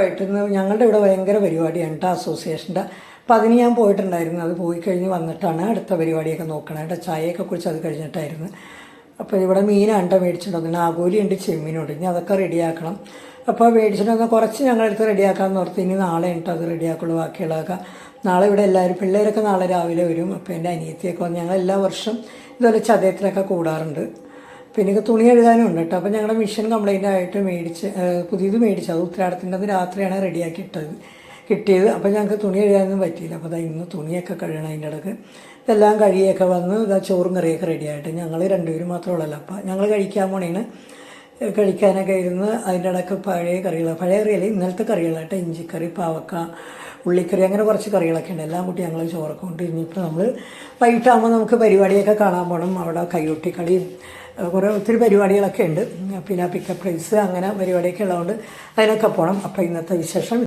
ആയിട്ടിന്ന് ഞങ്ങളുടെ ഇവിടെ ഭയങ്കര പരിപാടിയാണ് കേട്ടോ അസോസിയേഷന്റെ. അപ്പം അതിന് ഞാൻ പോയിട്ടുണ്ടായിരുന്നു. അത് പോയി കഴിഞ്ഞ് വന്നിട്ടാണ് അടുത്ത പരിപാടിയൊക്കെ നോക്കണത് കേട്ടോ. ചായയൊക്കെ കുറിച്ച് അത് കഴിഞ്ഞിട്ടായിരുന്നു. അപ്പോൾ ഇവിടെ മീനാണ്ട മേടിച്ചിട്ടുണ്ട്. മേടിച്ചിട്ട് വന്നത് ആഗോലിയുണ്ട് ചെമ്മീനുണ്ട്. ഇനി അതൊക്കെ റെഡിയാക്കണം. അപ്പോൾ മേടിച്ചിട്ട് വന്നാൽ കുറച്ച് ഞങ്ങളെടുത്ത് റെഡിയാക്കാമെന്ന് ഓർത്ത് ഇനി നാളെ കേട്ടോ അത് റെഡിയാക്കുള്ളൂ. ബാക്കിയുള്ളതൊക്കെ നാളെ ഇവിടെ എല്ലാവരും പിള്ളേരൊക്കെ നാളെ രാവിലെ വരും. അപ്പോൾ എന്റെ അനിയത്തിയൊക്കെ വന്ന് ഞങ്ങൾ എല്ലാ വർഷം ഇതുപോലെ ചതയത്തിലൊക്കെ കൂടാറുണ്ട്. പിന്നെ തുണി എഴുതാനും ഉണ്ട് കേട്ടോ. അപ്പോൾ ഞങ്ങളുടെ മിഷൻ കംപ്ലൈന്റ് ആയിട്ട് മേടിച്ച് പുതിയത് മേടിച്ചു. അത് ഉത്തരാടത്തിന്റെ രാത്രിയാണ് റെഡിയാക്കി ഇട്ടത് കിട്ടിയത്. അപ്പോൾ ഞങ്ങൾക്ക് തുണി എഴുതാനൊന്നും പറ്റിയില്ല. അപ്പോൾ അതാ ഇന്ന് തുണിയൊക്കെ കഴുകണം അതിന്റെ ഇടയ്ക്ക്. ഇതെല്ലാം കഴിയൊക്കെ വന്ന് ഇതാ ചോറും കറിയൊക്കെ റെഡിയായിട്ട് ഞങ്ങൾ രണ്ടുപേരും മാത്രമേ ഉള്ളല്ലോ. അപ്പോൾ ഞങ്ങൾ കഴിക്കാൻ പോണേണ്. കഴിക്കാനൊക്കെ ഇരുന്ന് അതിന്റെ ഇടയ്ക്ക് പഴയ കറികൾ പഴയ കറിയല്ല ഇന്നലത്തെ കറികളായിട്ട് ഇഞ്ചിക്കറി പാവക്ക ഉള്ളിക്കറി അങ്ങനെ കുറച്ച് കറികളൊക്കെ ഉണ്ട്. എല്ലാം കൂട്ടി ഞങ്ങൾ ചോറൊക്കെ കൊണ്ട് ഇനിയിപ്പോൾ നമ്മൾ വൈകിട്ടാകുമ്പോൾ നമുക്ക് പരിപാടിയൊക്കെ കാണാൻ പോകണം അവിടെ കൈകൊട്ടിക്കളിയും കുറേ ഒത്തിരി പരിപാടികളൊക്കെ ഉണ്ട്. പിന്നെ പിക്കപ്പ് പ്രൈസ് അങ്ങനെ പരിപാടിയൊക്കെ ഉള്ളതുകൊണ്ട് അതിനൊക്കെ പോകണം അപ്പോൾ ഇന്നത്തെ വിശേഷം